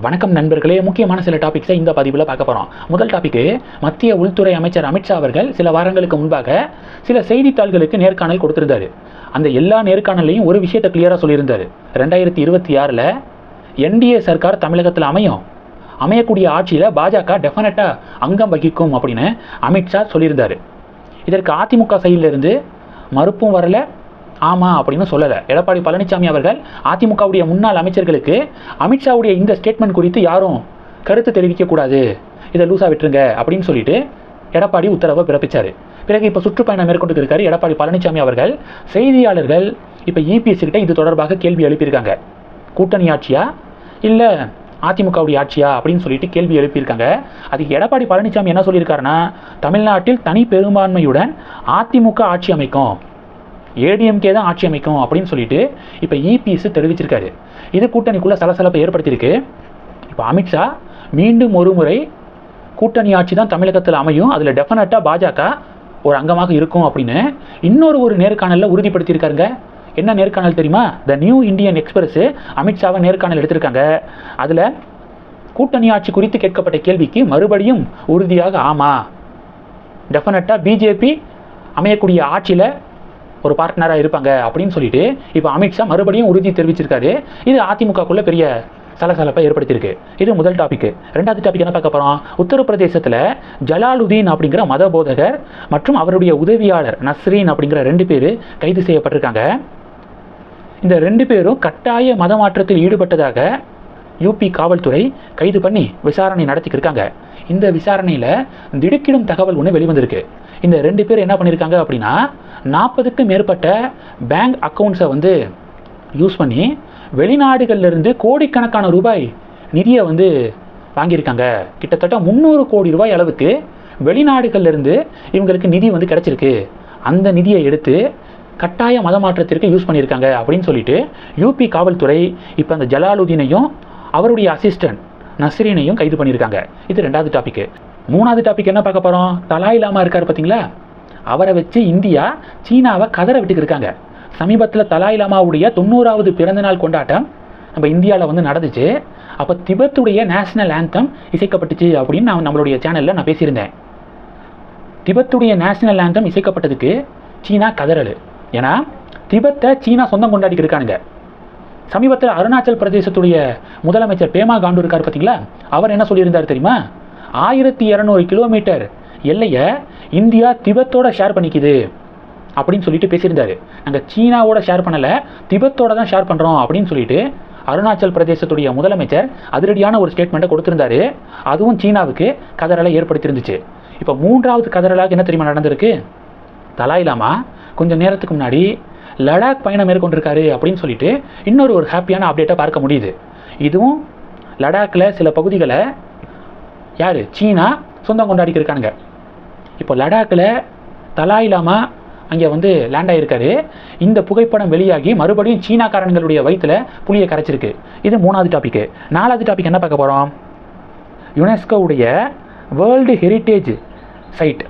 வணக்கம் நண்பர்களே. முக்கியமான சில டாபிக்ஸை இந்த பதிவில் பார்க்க போகிறோம் முதல் டாபிக்கு மத்திய உள்துறை அமைச்சர் அமித்ஷா அவர்கள் சில வாரங்களுக்கு முன்பாக சில செய்தித்தாள்களுக்கு நேர்காணல் கொடுத்திருந்தார். அந்த எல்லா நேர்காணலையும் ஒரு விஷயத்தை கிளியராக சொல்லியிருந்தார். ரெண்டாயிரத்தி இருபத்தி ஆறில் என்டிஏ சர்க்கார் தமிழகத்தில் அமையும். அமையக்கூடிய ஆட்சியில் பாஜக டெஃபினட்டாக அங்கம் வகிக்கும் அப்படின்னு அமித்ஷா சொல்லியிருந்தாரு. இதற்கு அதிமுக சைடிலிருந்து மறுப்பும் வரல ஆமாம் அப்படின்னு சொல்லலை. எடப்பாடி பழனிசாமி அவர்கள் அதிமுகவுடைய முன்னாள் அமைச்சர்களுக்கு அமித்ஷாவுடைய இந்த ஸ்டேட்மெண்ட் குறித்து யாரும் கருத்து தெரிவிக்கக்கூடாது இதை லூஸாக விட்டுருங்க அப்படின்னு சொல்லிட்டு எடப்பாடி உத்தரவை பிறப்பிச்சார். பிறகு இப்போ சுற்றுப்பயணம் மேற்கொண்டு இருக்காரு எடப்பாடி பழனிசாமி அவர்கள். செய்தியாளர்கள் இப்போ இபிஎஸ் கிட்ட இது தொடர்பாக கேள்வி எழுப்பியிருக்காங்க. கூட்டணி ஆட்சியா? இல்லை அதிமுகவுடைய ஆட்சியா? அப்படின்னு சொல்லிட்டு கேள்வி எழுப்பியிருக்காங்க. அதுக்கு எடப்பாடி பழனிசாமி என்ன சொல்லியிருக்காருன்னா தமிழ்நாட்டில் தனி பெரும்பான்மையுடன் அதிமுக ஆட்சி அமைக்கும். ஏடிஎம்கே தான் ஆட்சி அமைக்கும் அப்படின்னு சொல்லிட்டு இப்போ இபிஎஸ் தெரிவிச்சிருக்காரு. இது கூட்டணிக்குள்ளே சலசலப்பை ஏற்படுத்தியிருக்கு. இப்போ அமித்ஷா மீண்டும் ஒரு முறை கூட்டணி ஆட்சி தான் தமிழகத்தில் அமையும். அதில் டெஃபினட்டாக பாஜக ஒரு அங்கமாக இருக்கும் அப்படின்னு இன்னொரு ஒரு நேர்காணலில் உறுதிப்படுத்தியிருக்காருங்க. என்ன நேர்காணல் தெரியுமா? த நியூ இந்தியன் எக்ஸ்பிரஸ் அமித்ஷாவை நேர்காணல் எடுத்திருக்காங்க. அதில் கூட்டணி ஆட்சி குறித்து கேட்கப்பட்ட கேள்விக்கு மறுபடியும் உறுதியாக ஆமாம் டெஃபினட்டாக பிஜேபி அமையக்கூடிய ஆட்சியில் ஒரு பார்ட்னராக இருப்பாங்க அப்படின்னு சொல்லிட்டு இப்போ அமித்ஷா மறுபடியும் உறுதி தெரிவிச்சிருக்காரு. இது அதிமுகக்குள்ள பெரிய சலசலப்பை ஏற்படுத்தியிருக்கு. இது முதல் டாபிக் ரெண்டாவது டாபிக் என்ன பார்க்க போகிறோம் உத்தரப்பிரதேசத்தில் ஜலாலுதீன் அப்படிங்கிற மத போதகர் மற்றும் அவருடைய உதவியாளர் நஸ்ரீன் அப்படிங்கிற ரெண்டு பேர் கைது செய்யப்பட்டிருக்காங்க. இந்த ரெண்டு பேரும் கட்டாய மத மாற்றத்தில் ஈடுபட்டதாக யூபி காவல்துறை கைது பண்ணி விசாரணை நடத்திக்கிட்டு இருக்காங்க இந்த விசாரணையில் திடுக்கிடும் தகவல் ஒன்று வெளிவந்திருக்கு. இந்த ரெண்டு பேர் என்ன பண்ணியிருக்காங்க அப்படின்னா நாற்பதுக்கும் மேற்பட்ட பேங்க் அக்கௌண்ட்ஸை வந்து யூஸ் பண்ணி வெளிநாடுகள்ல இருந்து கோடிக்கணக்கான ரூபாய் நிதியை வந்து வாங்கியிருக்காங்க. கிட்டத்தட்ட முந்நூறு கோடி ரூபாய் அளவுக்கு வெளிநாடுகள்ல இருந்து இவங்களுக்கு நிதி வந்து கிடச்சிருக்கு. அந்த நிதியை எடுத்து கட்டாய மத மாற்றத்திற்கு யூஸ் பண்ணியிருக்காங்க அப்படின்னு சொல்லிட்டு யூபி காவல்துறை இப்போ அந்த ஜலாலுதீனையும் அவருடைய அசிஸ்டன்ட் நஸ்ரீனையும் கைது பண்ணியிருக்காங்க. இது ரெண்டாவது டாபிக் மூணாவது டாபிக் என்ன பார்க்க போகிறோம் தலாய் லாமா இருக்கார் பார்த்தீங்களா? அவரை வச்சு இந்தியா சீனாவை கதற விட்டுக்கு இருக்காங்க. சமீபத்தில் தலாய் லாமாவுடைய தொண்ணூறாவது பிறந்தநாள் கொண்டாட்டம் நம்ம இந்தியாவில் வந்து நடந்துச்சு. அப்போ திபெத்துடைய நேஷனல் ஆந்தம் இசைக்கப்பட்டுச்சு அப்படின்னு நான் நம்மளுடைய சேனலில் நான் பேசியிருந்தேன். திபெத்துடைய நேஷனல் ஆந்தம் இசைக்கப்பட்டதுக்கு சீனா கதறல். ஏன்னா திபெத்தை சீனா சொந்தம் கொண்டாடிக்கிட்டு இருக்கானுங்க. சமீபத்தில் அருணாச்சல் பிரதேசத்துடைய முதலமைச்சர் பேமா காண்டு இருக்கார் பார்த்தீங்களா? அவர் என்ன சொல்லியிருந்தார் தெரியுமா? ஆயிரத்தி இரநூறு கிலோமீட்டர் எல்லையை இந்தியா திபெத்தோட ஷேர் பண்ணிக்குது அப்படின்னு சொல்லிட்டு பேசியிருந்தாரு. நாங்கள் சீனாவோட ஷேர் பண்ணலை திபத்தோட தான் ஷேர் பண்ணுறோம் அப்படின்னு சொல்லிட்டு அருணாச்சல் பிரதேசத்துடைய முதலமைச்சர் அதிரடியான ஒரு ஸ்டேட்மெண்ட்டை கொடுத்திருந்தாரு. அதுவும் சீனாவுக்கு கதறலை ஏற்படுத்தியிருந்துச்சு. இப்போ மூன்றாவது கதறலாக என்ன தெரியுமா நடந்திருக்கு? தலாயிலாமா கொஞ்சம் நேரத்துக்கு முன்னாடி லடாக் பயணம் மேற்கொண்டிருக்காரு அப்படின்னு சொல்லிட்டு இன்னொரு ஒரு ஹாப்பியான அப்டேட்டை பார்க்க முடியுது. இதுவும் லடாக்கில் சில பகுதிகளை யார்? சீனா சொந்தம் கொண்டாடிக்கு இருக்கானுங்க. இப்போ லடாக்கில் தலாய் லாமா அங்கே வந்து லேண்ட் ஆகியிருக்காரு இந்த புகைப்படம் வெளியாகி மறுபடியும் சீனாக்காரன்களுடைய வயிற்றுல புளியை கரைச்சிருக்கு. இது மூணாவது டாப்பிக்கு நாலாவது டாபிக் என்ன பார்க்க போகிறோம் யுனெஸ்கோவுடைய வேர்ல்டு ஹெரிட்டேஜ் சைட்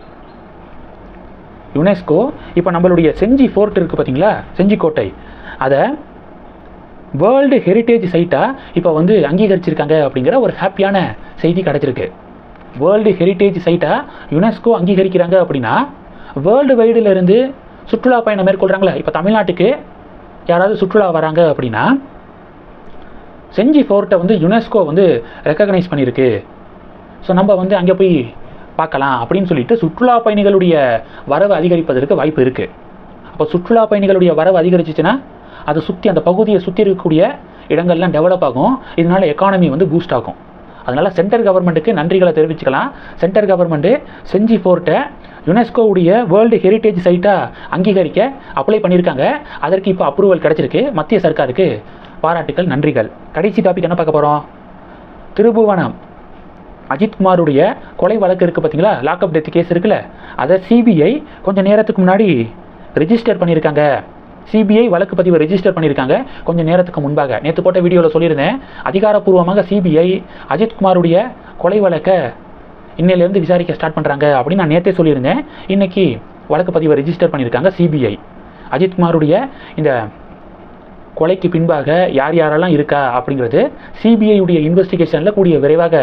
யுனெஸ்கோ இப்போ நம்மளுடைய செஞ்சி ஃபோர்ட் இருக்குது பார்த்தீங்களா செஞ்சி கோட்டை. அதை வேர்ல்டு ஹெரிட்டேஜ் சைட்டாக இப்போ வந்து அங்கீகரிச்சிருக்காங்க அப்படிங்கிற ஒரு ஹாப்பியான செய்தி கிடச்சிருக்கு. வேர்ல்டு ஹெரிட்டேஜ் சைட்டாக யுனெஸ்கோ அங்கீகரிக்கிறாங்க அப்படின்னா வேர்ல்டு வைடிலிருந்து சுற்றுலா பயணம் மேற்கொள்கிறாங்களே இப்போ தமிழ்நாட்டுக்கு யாராவது சுற்றுலா வராங்க அப்படின்னா செஞ்சி ஃபோர்ட்டை வந்து யுனெஸ்கோ வந்து ரெக்கக்னைஸ் பண்ணியிருக்கு ஸோ நம்ம வந்து அங்கே போய் பார்க்கலாம் அப்படின்னு சொல்லிட்டு சுற்றுலா பயணிகளுடைய வரவு அதிகரிப்பதற்கு வாய்ப்பு இருக்குது அப்போ சுற்றுலா பயணிகளுடைய வரவு அதிகரிச்சிச்சுன்னா அதை சுற்றி அந்த பகுதியை சுற்றி இருக்கக்கூடிய இடங்கள்லாம் டெவலப் ஆகும். இதனால எக்கானமி வந்து பூஸ்ட் ஆகும். அதனால் சென்ட்ரல் கவர்மெண்ட்டுக்கு நன்றிகளை தெரிவிச்சுக்கலாம். சென்ட்ரல் கவர்மெண்ட்டு செஞ்சி ஃபோர்ட்டை யுனெஸ்கோவுடைய வேர்ல்டு ஹெரிட்டேஜ் சைட்டாக அங்கீகரிக்க அப்ளை பண்ணியிருக்காங்க. அதற்கு இப்போ அப்ரூவல் கிடச்சிருக்கு. மத்திய சர்க்காருக்கு பாராட்டுக்கள் நன்றிகள். கடைசி டாபிக் என்ன பார்க்க போகிறோம் திருபுவனம். அஜித்குமாருடைய கொலை வழக்கு இருக்குது பார்த்தீங்களா லாக்அப் டெத் கேஸ் இருக்குல்ல? அதை சிபிஐ கொஞ்சம் நேரத்துக்கு முன்னாடி ரிஜிஸ்டர் பண்ணியிருக்காங்க. சிபிஐ வழக்கு பதிவு ரெஜிஸ்டர் பண்ணியிருக்காங்க கொஞ்சம் நேரத்துக்கு முன்பாக. நேற்று போட்ட வீடியோவில் சொல்லியிருந்தேன். அதிகாரப்பூர்வமாக சிபிஐ அஜித்குமாருடைய கொலை வழக்கை இன்னையிலேருந்து விசாரிக்க ஸ்டார்ட் பண்ணுறாங்க அப்படின்னு நான் நேற்றே சொல்லியிருந்தேன். இன்னைக்கு வழக்கு பதிவை ரெஜிஸ்டர் பண்ணியிருக்காங்க சிபிஐ அஜித்குமாருடைய இந்த கொலைக்கு பின்பாக யார் யாரெல்லாம் இருக்கா அப்படிங்கிறது சிபிஐயுடைய இன்வெஸ்டிகேஷனில் கூடிய விரைவாக